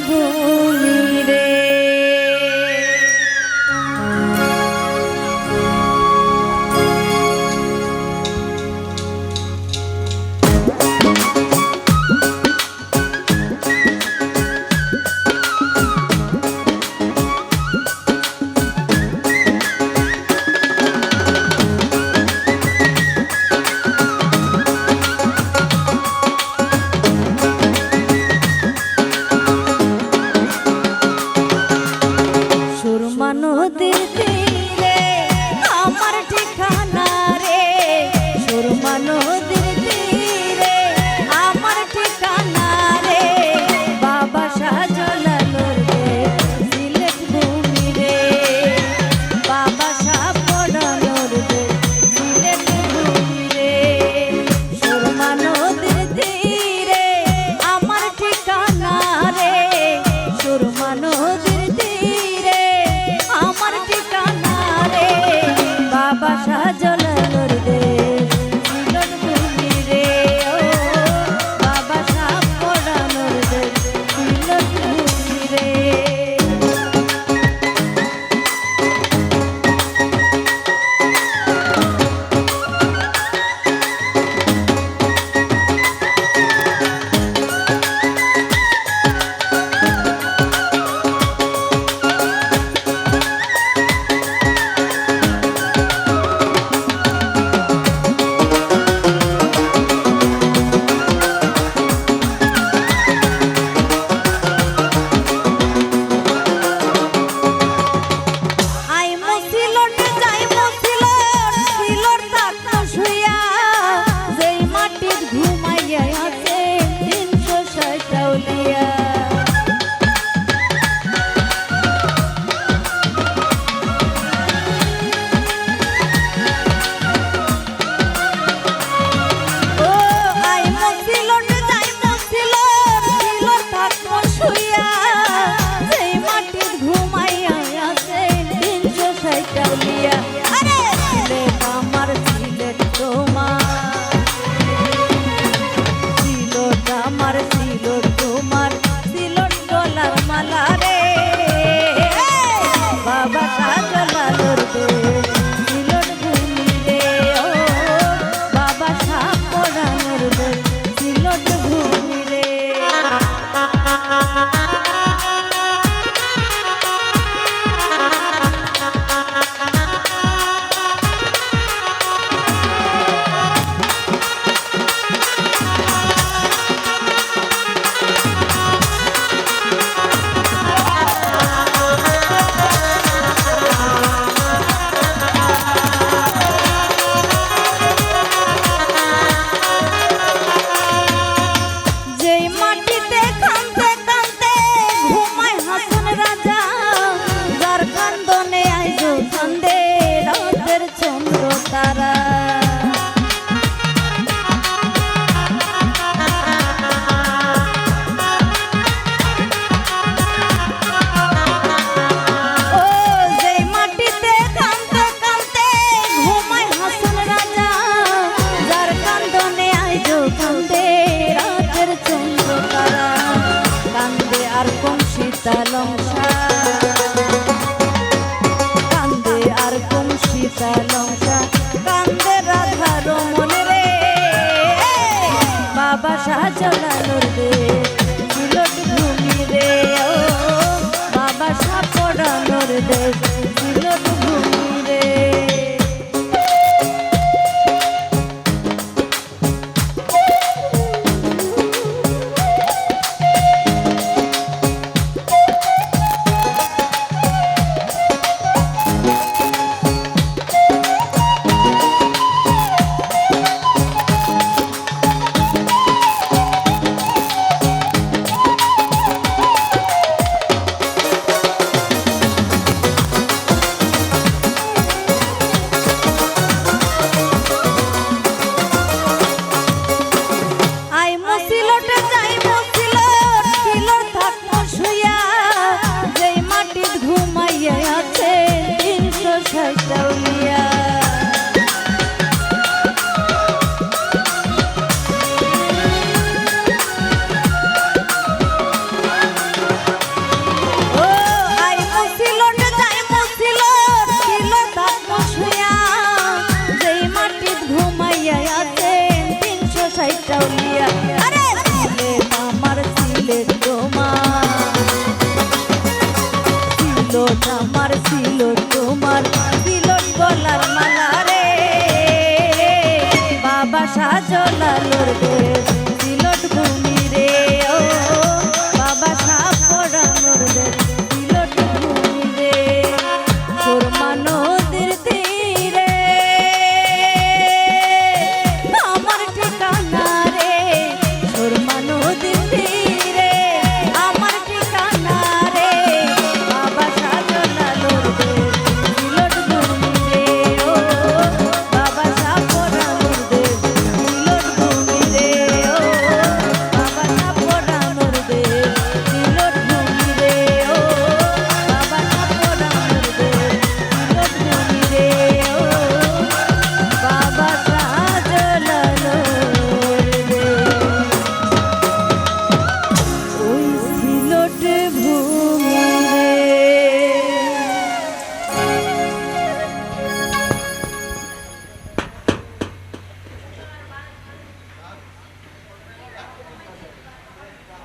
bole Sita লঙ্কা কান্দে আর কোন সীতা লঙ্কা কান্দে রাধার মনে রে। বাবা সাহায্য লালুর দে। Lord.